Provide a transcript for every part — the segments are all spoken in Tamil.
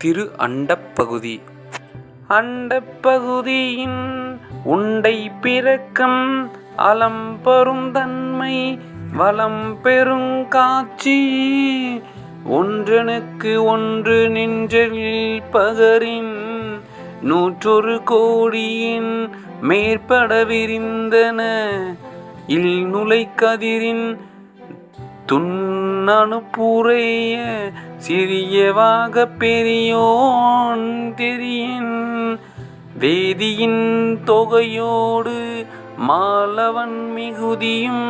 திரு அண்டப்பகுதி அண்டப்பகுதியின் உண்டை பிறக்கம் அலம்பெருந்தன்மை வளம் பெருங்காட்சி ஒன்றனுக்கு ஒன்று நின்றலில் பகரின் நூற்றொரு கோடியின் மேற்பட விரிந்தன இல் நுலை கதிரின் துண்ணனுப்புரைய சிறியவாக பெரியோன் தெரியின் வேதியின் தொகையோடு மாலவன் மிகுதியும்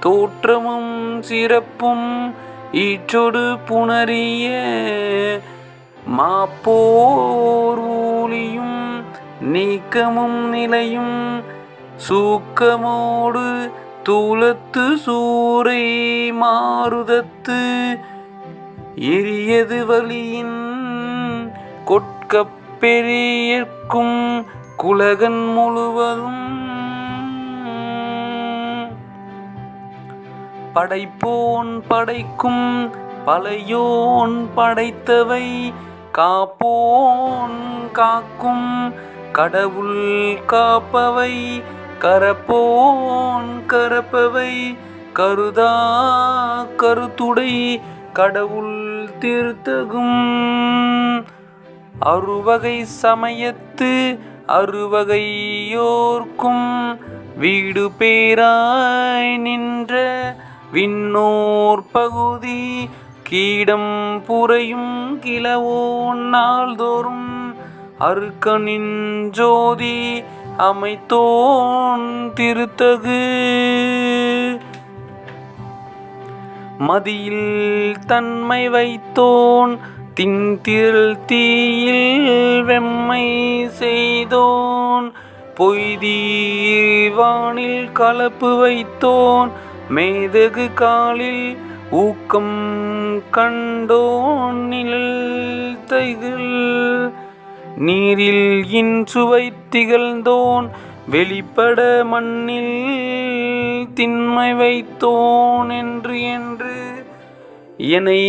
தோற்றமும் சிறப்பும் ஈற்றொடு புணரிய மாப்போர் ஊழியும் நீக்கமும் நிலையும் சூக்கமோடு தூலத்து சூறை மாறுதத்து எரியது வழியின் கொட்கப் பெரியர்க்கும் குலகன் முழுவதும். படைப்போன் படைக்கும் பழையோன் படைத்தவை காப்போன் காக்கும் கடவுள் காப்பவை கரப்போன் கரப்பவை கருதா கருத்துடை கடவுள் திருத்தகும். அறுவகை சமயத்து அறுவகையோர்க்கும். வீடு பேராய் நின்ற விண்ணோர் பகுதி கீடம் புறையும் கிளவோ நாள்தோறும். அருக்கனின் ஜோதி அமைத்தோன் திருத்தகு. மதியில் தன்மை வைத்தோன் தின்திரள் தீயில் வெம்மை செய்தோன். பொய்தீர் வானில் கலப்பு வைத்தோன் மேதகு காலில் ஊக்கம் கண்டோன். நிழல் தைகள் நீரில் இன்சுவை திகழ்ந்தோன் வெளிப்பட மண்ணில் திண்மை வைத்தோன் என்று என்று என்னை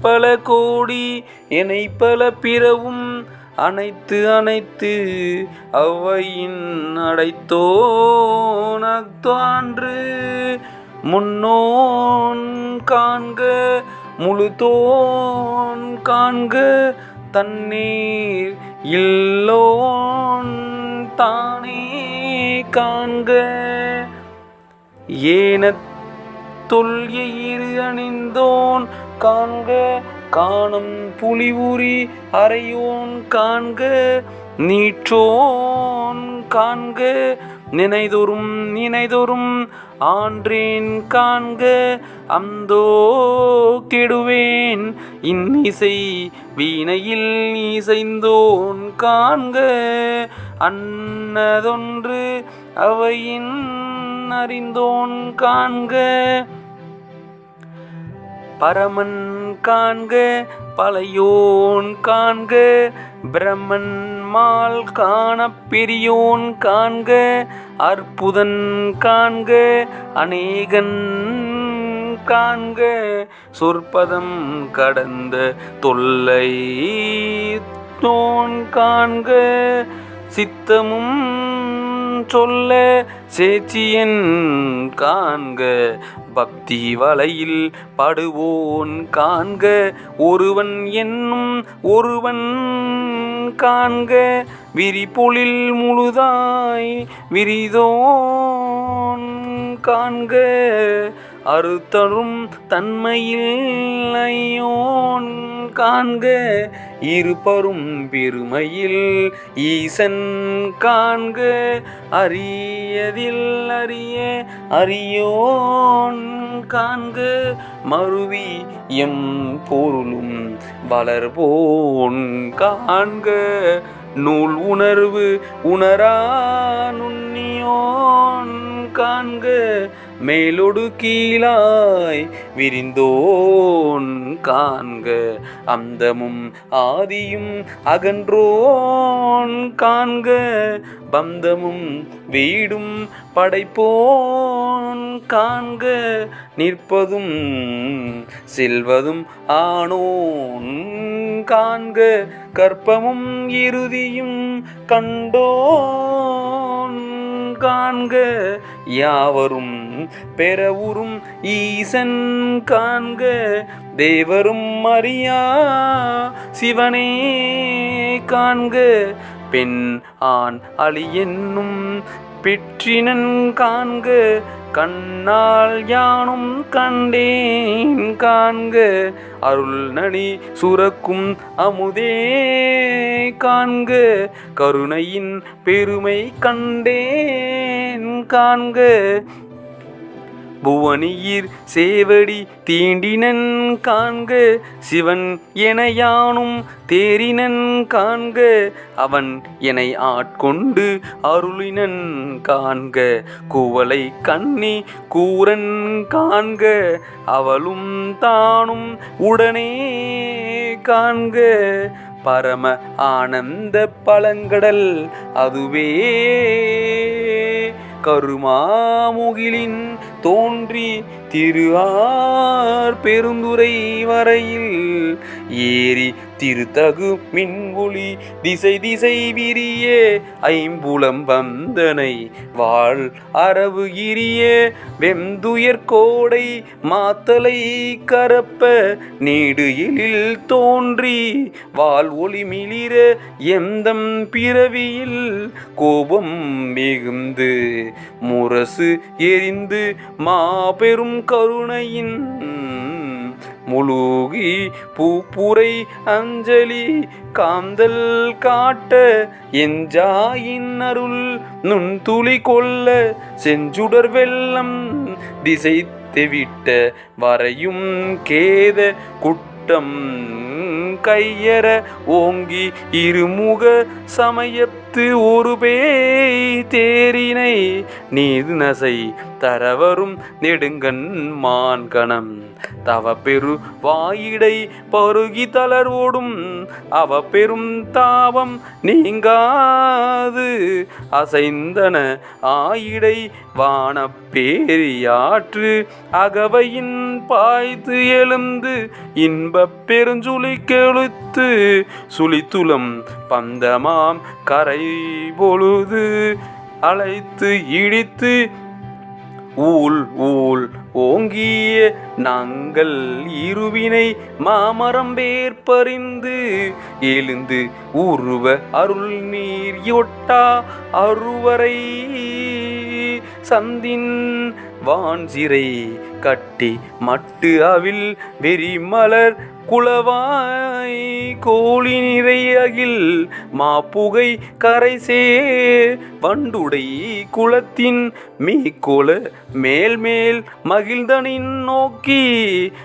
பல கோடி என்னை பல பிறவும் அனைத்து அனைத்து அவையின் அடைத்தோன் அக்தான்று முன்னோன் காண்க முழுதோன் காண்க தண்ணீர் இல்லோன் தானே. காண்க. ஏனத் தொல்யிரு அணிந்தோன் காண்க. காணும் புலிவுரி அறையோன் காண்க. நீற்றோன் காண்க. நினைதொரும் நினைதொரும் ஆன்றேன் காண்க. அந்தோ கெடுவேன் இன்னிசை வீணையில் இசைந்தோன் காண்க. அன்னதொன்று அவையின் அறிந்தோன் காண்க. பரமன் காண்க பழையோன் காண்க பிரம்மன் மால் காணப் பெரியோன் காண்க அற்புதன் காண்க அநேகன் காண்க. சொற்பதம் கடந்த தொல்லை தோன் காண்க. சித்தமும் சொல்ல சேச்சியன் காண்க பக்தி வலையில் படுவோன் காண்க ஒருவன் என்னும் ஒருவன் காண்க விரிபொழில் முழுதாய் விரிதோன் காண்க. அறுத்தரும் தன்மையில் ஐயோன் காண்க இருப்பரும் பெருமையில் ஈசன் காண்க அறியதில் அறிய அறியோன் காண்க மருவி எம் பொருளும் வளர்போன் காண்க நூல் உணர்வு உணரா நுண்ணியோன் காண்க மேலொடு கீழாய் விரிந்தோன் காண்க அந்தமும் ஆதியும் அகன்றோன் காண்க பந்தமும் வீடும் படைப்போன் காண்க நிற்பதும் செல்வதும் ஆனோன் காண்க கற்பமும் இறுதியும் கண்டோன் காண்க யாவரும் பெறவுறும் ஈசன் காண்க தேவரும் அறியா சிவனே காண்க. பெண் ஆண் அழி என்னும் பெற்றினன் காண்க கண்ணால் யானும் கண்டேன் காண்க அருள் நனி சுரக்கும் அமுதே காண்க கருணையின் பெருமை கண்டேன் காண்க புவனியிர் சேவடி தீண்டினன் காண்க சிவன் என யானும் தேரினன் காண்க அவன் என்னை ஆட்கொண்டு அருளினன் காண்க குவளை கண்ணி கூரன் காண்க அவளும் தானும் உடனே காண்க பரம ஆனந்த பழங்கடல் அதுவே கருமாமுகிலின் தோன்றி திருவார் பெருந்துரை வரையில் ஏறி திருத்தகு மின்ஒளி திசை திசை விரியே ஐம்புலம் வந்தனை வாழ் அரவு இரியே வெந்துயர் கோடை மாத்தலை கரப்ப நீடு எழில் தோன்றி வால் ஒளி மிளிர எந்தம் பிறவியில் கோபம் மிகுந்து முரசு எரிந்து மாபெரும் கருணையின் முழுகி பூப்புரை அஞ்சலி காந்தல் காட்ட எஞ்சாயின் அருள் நுண்துளி கொல்ல செஞ்சுடர் வெள்ளம் திசை தெவிட்ட வரையும் கேத குட்டம் கையற ஓங்கி இருமுக சமயத்து ஒரு பேய் தேரினை நீது நசை தரவரும் நெடுங்கண் மான்கணம். தவ பெரு வாயிடை பருகி தளர்வோடும் அவ பெரும் தாவம் நீங்காது. அசைந்தன ஆயிடை வானப்பேரியாற்று அகவையின் பாய்த்து எழுந்து இன்பப் பெருஞ்சுளி கெழுத்து சுழித்துளம் பந்தமாம் கரை பொழுது அழைத்து இடித்து ஊல் ஊல் ஓங்கிய நாங்கள் இருவினை மாமரம் வேற்பறிந்து எழுந்து உருவ அருள் நீர் ஒட்டா அருவரை சந்தின் வான்சிறை கட்டி மட்டு அவில் வெறிமலர் குளவாய் கோழி நிறை அகில் மாப்புகை கரை சே. வண்டுடை குளத்தின் மீக்கோளு மேல்மேல் மகிழ்ந்தனின் நோக்கி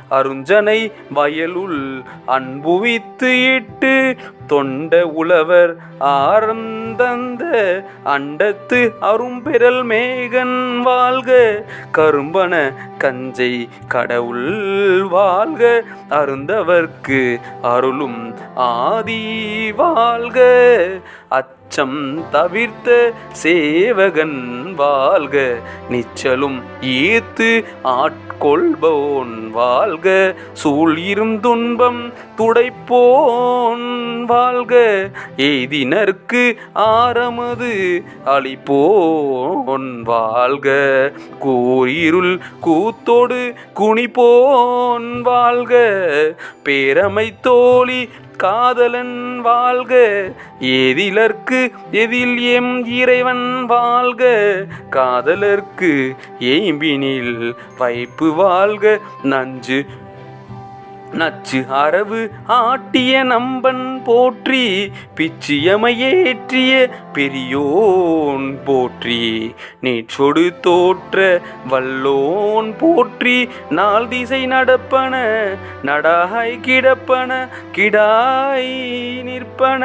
அருஞ்சனை வயலுள் அன்புவித்து இட்டு தொண்ட உழவர் ஆரந்தந்த அண்டத்து அரும்பெறல் மேகன் வாழ்க கரும்பன கஞ்சை கடவுள் வாழ்க அருந்தவர்க்கு அருளும் ஆதி வாழ்க. அத் அச்சம் தவிர்த்த சேவகன் வாழ்க. நிச்சலும் ஈர்த்து கொள்போன் வாழ்க சூழ் இரும் துன்பம் துடைப்போன் வாழ்க. எய்தினர்க்கு ஆரமது அழிப்போன் வாழ்க. கூரிருள் கூத்தோடு குனிப்போன் வாழ்க. பேரமை தோழி காதலன் வாழ்க. எதிலர்க்கு எதில் எம் இறைவன் வாழ்க. காதலர்க்கு எய்பினில் வைப்பு வாழ்க. நஞ்சு நச்சு அரவு ஆட்டிய நம்பன் போற்றி பிச்சியமையேற்றிய பெரியோன் போற்றி. நீச்சொடு தோற்ற வல்லோன் போற்றி நாள் திசை நடப்பன நடாய் கிடப்பன கிடாய் நிற்பன.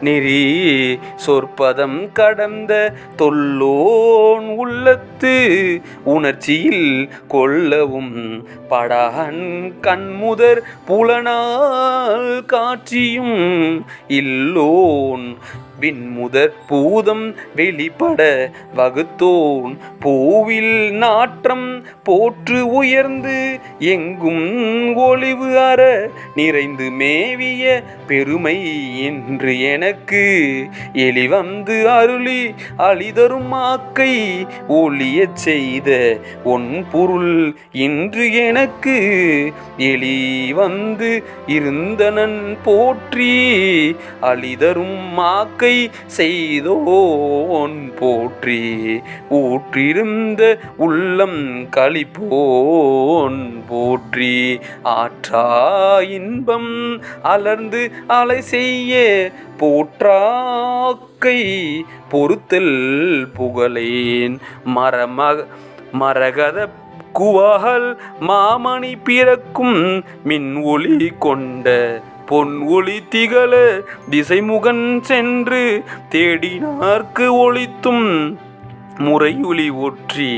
நெறி சொற்பதம் கடந்த தொல்லோன் உள்ளத்து உணர்ச்சியில் கொள்ளவும் படான் முதற் புலனால் காட்சியும் இல்லோன். விண்முதற் பூதம் வெளிப்பட வகுத்தோன். பூவில் நாற்றம் போற்று உயர்ந்து எங்கும் ஒளிவு அற நிறைந்து மேவிய பெருமை என்று எனக்கு எளிவந்து அருளி அழிதரும் ஆக்கை ஒளியச் செய்த ஒன் பொருள் இன்று எனக்கு எளி வந்து இருந்தனன் போற்றி அழிதரும் மாக்கை செய்தோன் போற்றி. ஊற்றிருந்த உள்ளம் களிப்போன் போற்றி. ஆற்றா இன்பம் அலர்ந்து அலை செய்ய போற்றாக்கை பொறுத்தல் புகழேன். மரமக மரகத குவகல் மாமணி பிறக்கும் மின் ஒளி கொண்ட பொன் ஒளி திகழ திசைமுகன் சென்று தேடினார்க்கு ஒளித்தும் முறையொளி ஒற்றி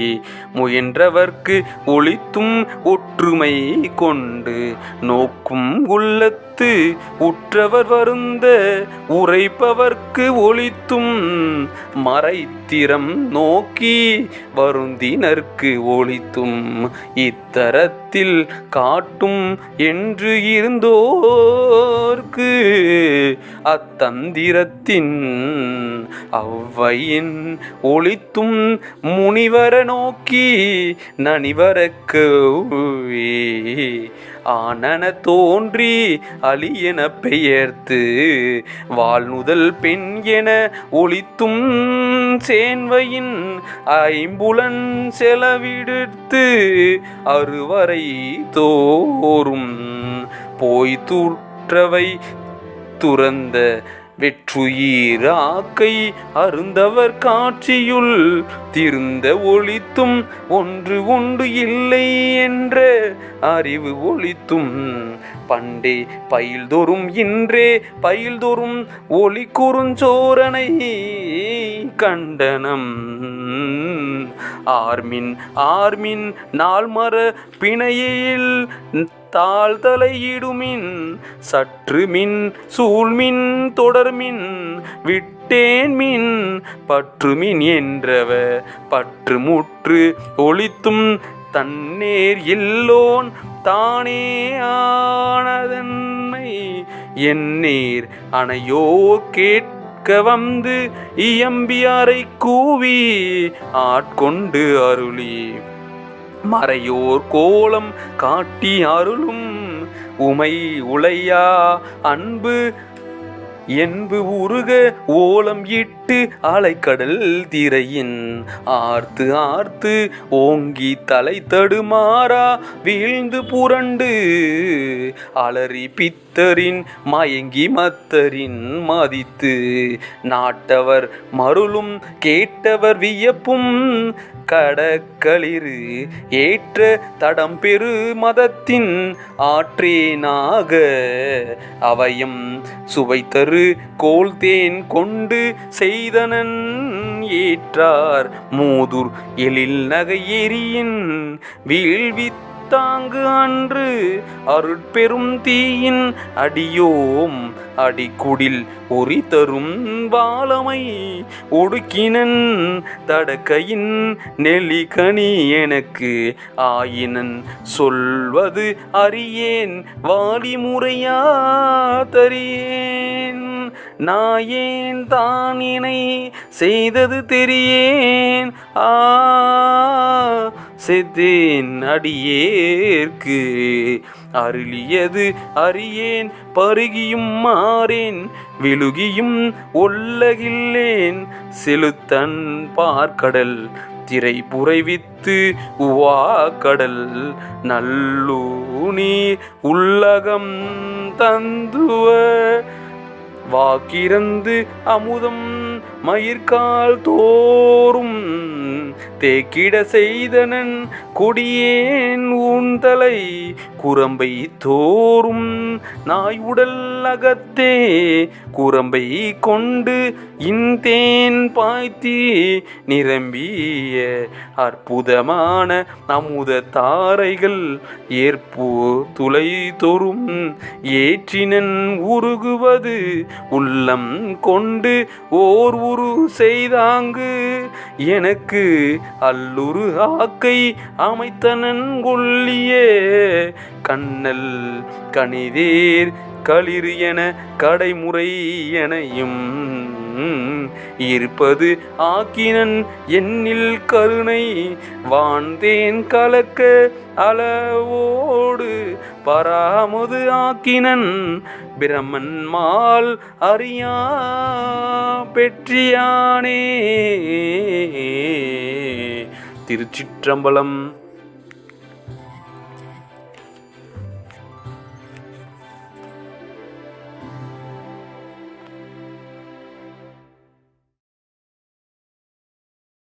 முயன்றவர்க்கு ஒளித்தும் ஒற்றுமை கொண்டு நோக்கும் உரைத்து உற்றவர் வருந்த உரைப்பவர்க்கு ஒளித்தும் மறைத்திறம் நோக்கி வருந்தினர்க்கு ஒளித்தும் இத்தரத்தில் காட்டும் என்று இருந்தோர்க்கு அத்தந்திரத்தின் அவ்வையின் ஒளித்தும் முனிவர நோக்கி நனிவரக்கு ஆனன தோன்றி அலியென பெயர்த்து வாழ்நுதல் பெண் என ஒளித்தும் சேன்வையின் ஐம்புலன் செலவிடுத்து அறுவரை தோறும் போய் தூற்றவை துறந்த வெற்றுயிராக்கை அருந்தவர் காட்சியுள் திருந்த ஒளித்தும் ஒன்று ஒன்று இல்லை என்ற அறிவு ஒளித்தும் பண்டே பயில்தோறும் இன்றே பயில்தோறும் ஒளி குறுஞ்சோரனை கண்டனம். ஆர்மின் ஆர்மின் நாள்மர பிணையில் தாழ்தலையிடுமின் சற்று மின் சூழ்மின் தொடர்மின் விட்டேன் மின் பற்றுமின் என்றவ பற்று முற்று ஒளித்தும் தன்னேர் இல்லோன் தானே ஆனதன்மை. எண்ணீர் அணையோ கேட்க வந்து இயம்பியாரை கூவி ஆட்கொண்டு அருளி. மறையோர் கோலம் காட்டி அருளும் உமை உளையா அன்பு. என்பு உருக ஓலம் இட்டு அலைக்கடல் திரையின் ஆர்த்து ஆர்த்து ஓங்கி தலை தடுமாறா வீழ்ந்து புரண்டு. அலறி பித்தரின் மயங்கி மத்தரின் மதித்து நாட்டவர் மருளும் கேட்டவர் வியப்பும். கடக்களிரு ஏற்ற தடம் பெரு மதத்தின் ஆற்றேனாக அவையும் சுவைத்தரு கோல்தேன் கொண்டு செய்தனன் ஏற்றார். மூதுர் எழில் நகை எரியின் வீழ்வித் தாங்கு அன்று அருட்பெரும் தீயின் அடியோம். அடிக்குடில் ஒரி தரும் வாழமை ஒடுக்கினன் தடக்கையின் நெல்லிகனி எனக்கு ஆயினன். சொல்வது அறியேன் வாலி நான் ஏன் நாயேன் தானினை செய்தது தெரியேன்? ஆ செத்தேன் அடியேற்கு. அருளியது அறியேன் பருகியும் மாறேன் விழுகியும் ஒல்லகில்லேன் செலுத்தன் பார்க்கடல் திரை புரைவித்து உவா கடல் நல்லூநீர் உள்ளகம் தந்துவ வாக்கிறந்து அமுதம் மயிர்கால் தோறும் தேக்கிட செய்தனன் கொடியேன் ஊந்தலை குரம்பை தோறும் நாய் உடல் அகத்தே குரம்பை கொண்டு இன்தேன் பாய்த்தி நிரம்பிய அற்புதமான அமுத தாரைகள் ஏற்பு துளை தோறும் ஏற்றினன் உருகுவது உள்ளம் கொண்டு ஓர் உரு செய்தாங்கு. எனக்கு அல்லுரு ஆக்கை அமைத்தனன் கொல்லியே கண்ணல் கணிதேர் களிறு என கடைமுறை எனையும் இருப்பது ஆக்கினன் என்னில் கருணை. வாழ்ந்தேன் கலக்க அளவோடு பராமுது ஆக்கினன். பிரமன் மால் அறியா பெற்றியானே. திருச்சிற்றம்பலம்